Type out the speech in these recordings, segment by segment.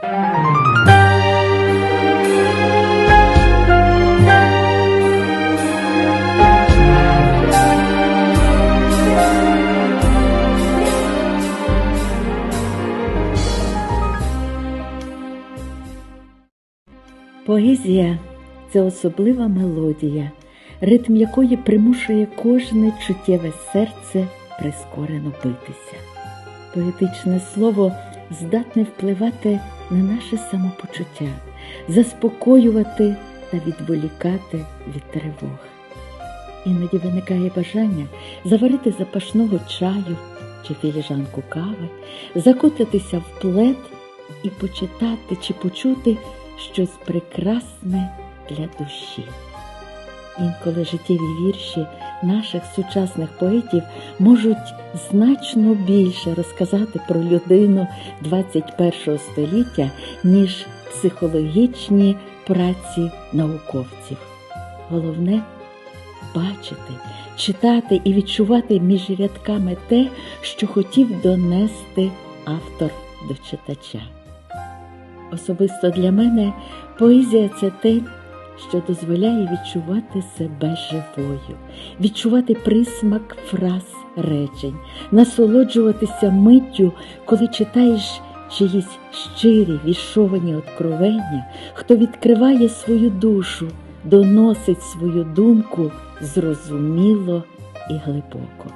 Поезія це особлива мелодія, ритм якої примушує кожне чуттєве серце прискорено битися. Поетичне слово здатне впливати на наше самопочуття, заспокоювати та відволікати від тривог. Іноді виникає бажання заварити запашного чаю чи філіжанку кави, закутатися в плед і почитати чи почути щось прекрасне для душі. Інколи життєві вірші наших сучасних поетів можуть значно більше розказати про людину 21 століття, ніж психологічні праці науковців. Головне бачити, читати і відчувати між рядками те, що хотів донести автор до читача. Особисто для мене поезія це те, що дозволяє відчувати себе живою, відчувати присмак фраз речень, насолоджуватися миттю, коли читаєш чиїсь щирі вішовані откровення, хто відкриває свою душу, доносить свою думку зрозуміло і глибоко.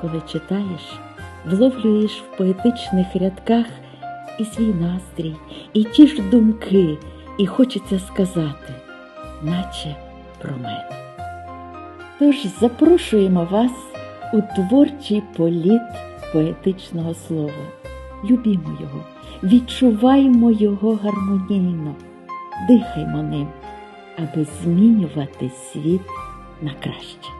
Коли читаєш, вловлюєш в поетичних рядках і свій настрій, і ті ж думки, і хочеться сказати, наче про мене. Тож запрошуємо вас у творчий політ поетичного слова. Любімо його, відчуваймо його гармонійно, дихаймо ним, аби змінювати світ на краще.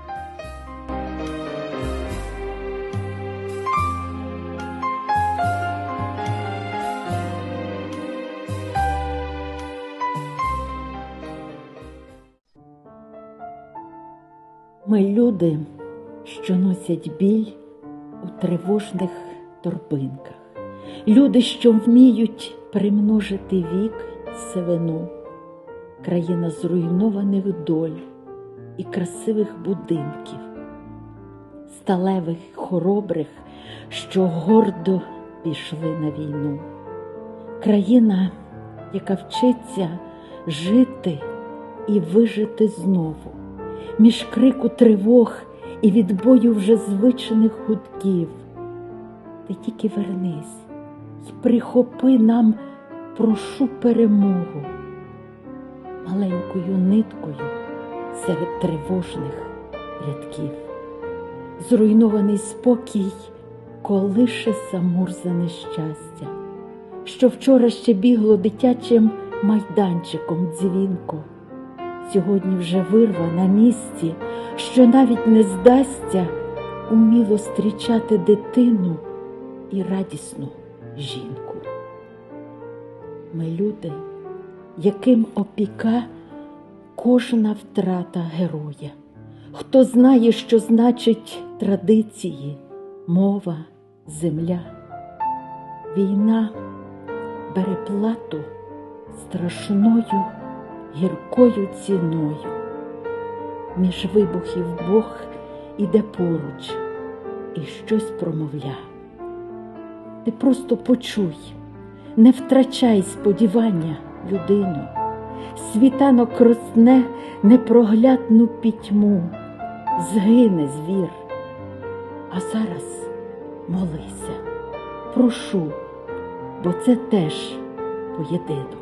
Ми люди, що носять біль у тривожних торбинках, люди, що вміють примножити вік сивину, країна зруйнованих доль і красивих будинків, сталевих хоробрих, що гордо пішли на війну, країна, яка вчиться жити і вижити знову між крику тривог і відбою вже звичних гудків. Ти тільки вернись й прихопи нам, прошу перемогу, маленькою ниткою серед тривожних рядків. Зруйнований спокій колише замурзане щастя, що вчора ще бігло дитячим майданчиком дзвінко сьогодні вже вирва на місці, що навіть не здасться уміло зустрічати дитину і радісну жінку. Ми люди, яким опіка кожна втрата героя, хто знає, що значить традиції, мова, земля. Війна бере плату страшною гіркою ціною. Між вибухів Бог іде поруч і щось промовля. Ти просто почуй, не втрачай сподівання, людину, світанок росне непроглядну пітьму, згине звір. А зараз молися, прошу, бо це теж поєдинок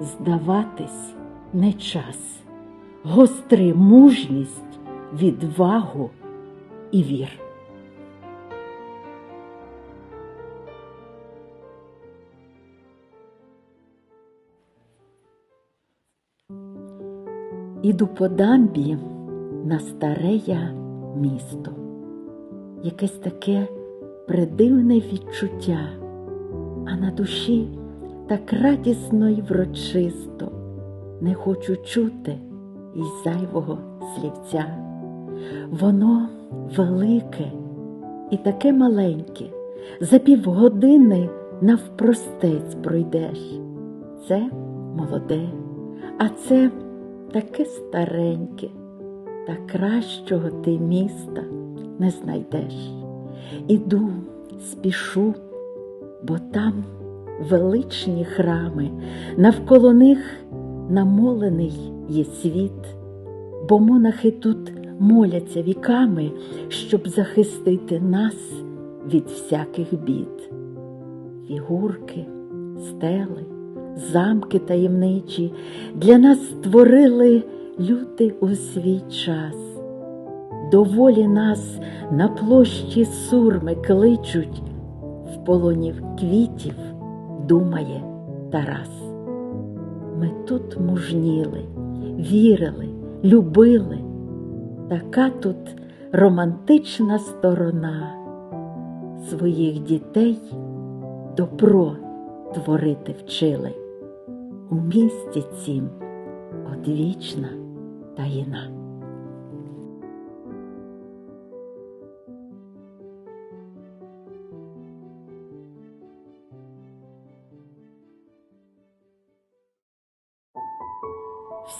здаватись не час, гостри мужність, відвагу і вір. Іду по дамбі на старе місто, якесь таке придивне відчуття, а на душі так радісно й врочисто, не хочу чути й зайвого слівця. Воно велике і таке маленьке, за півгодини навпростець пройдеш. Це молоде, а це таке стареньке, та кращого ти міста не знайдеш. Іду, спішу, бо там величні храми, навколо них намолений є світ, бо монахи тут моляться віками, щоб захистити нас від всяких бід. Фігурки, стели, замки таємничі для нас створили люди у свій час. Доволі нас на площі сурми кличуть, в полонів квітів думає Тарас. Ми тут мужніли, вірили, любили, така тут романтична сторона своїх дітей добро творити вчили. У місті цім одвічна таїна.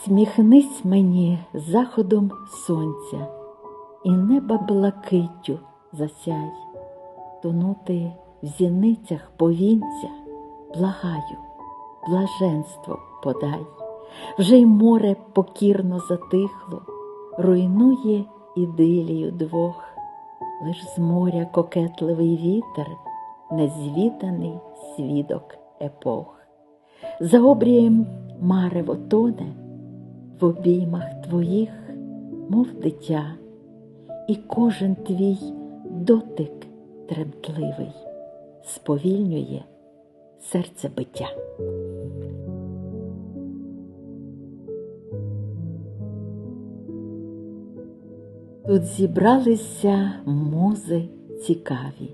Всміхнись мені заходом сонця, і неба блакиттю засяй, тонути в зіницях повінця, благаю, блаженство подай, вже й море покірно затихло, руйнує ідилію двох, лиш з моря кокетливий вітер, незвіданий свідок епох. За обрієм марево тоне в обіймах твоїх, мов дитя, і кожен твій дотик тремтливий сповільнює серце биття. Тут зібралися музи цікаві,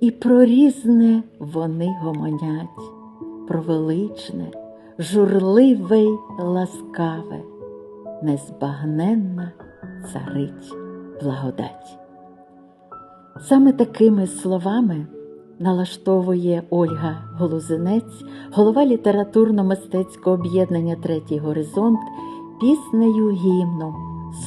і про різне вони гомонять, про величне, журливе й ласкаве, незбагненна царить благодать. Саме такими словами налаштовує Ольга Голузинець, голова літературно-мистецького об'єднання Третій горизонт, піснею гімном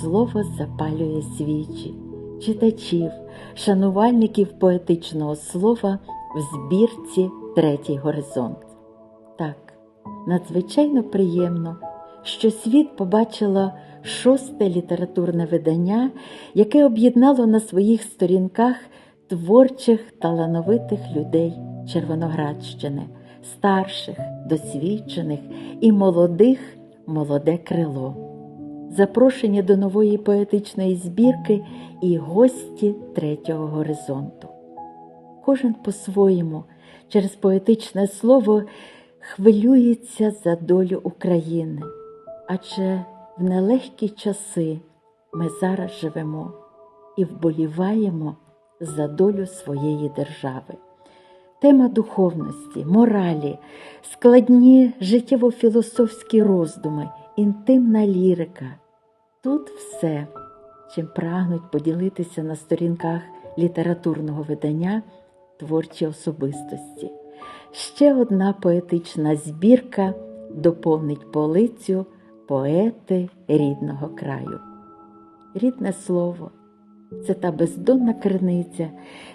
Слово запалює свічі, читачів, шанувальників поетичного слова в збірці Третій горизонт. Так, надзвичайно приємно, що світ побачила шосте літературне видання, яке об'єднало на своїх сторінках творчих талановитих людей Червоноградщини, старших, досвідчених і молодих молоде крило. Запрошені до нової поетичної збірки і гості третього горизонту. Кожен по-своєму через поетичне слово хвилюється за долю України, адже в нелегкі часи ми зараз живемо і вболіваємо за долю своєї держави. Тема духовності, моралі, складні життєво-філософські роздуми, інтимна лірика. Тут все, чим прагнуть поділитися на сторінках літературного видання творчі особистості. Ще одна поетична збірка доповнить полицю поети рідного краю. Рідне слово це та бездонна криниця,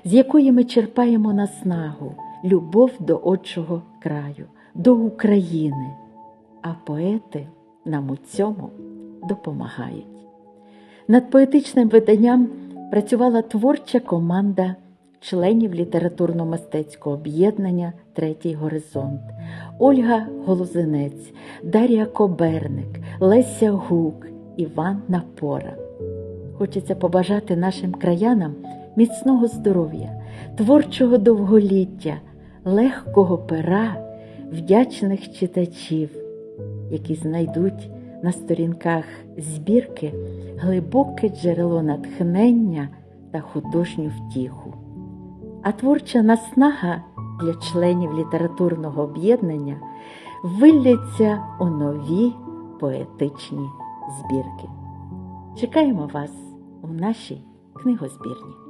з якої ми черпаємо наснагу, любов до отчого краю, до України, а поети нам у цьому допомагають. Над поетичним виданням працювала творча команда членів літературно-мистецького об'єднання Третій горизонт, Ольга Голозинець, Дар'я Коберник, Леся Гук, Іван Напора. Хочеться побажати нашим краянам міцного здоров'я, творчого довголіття, легкого пера, вдячних читачів, які знайдуть на сторінках збірки глибоке джерело натхнення та художню втіху. А творча наснага для членів літературного об'єднання вилляться у нові поетичні збірки. Чекаємо вас у нашій книгозбірні.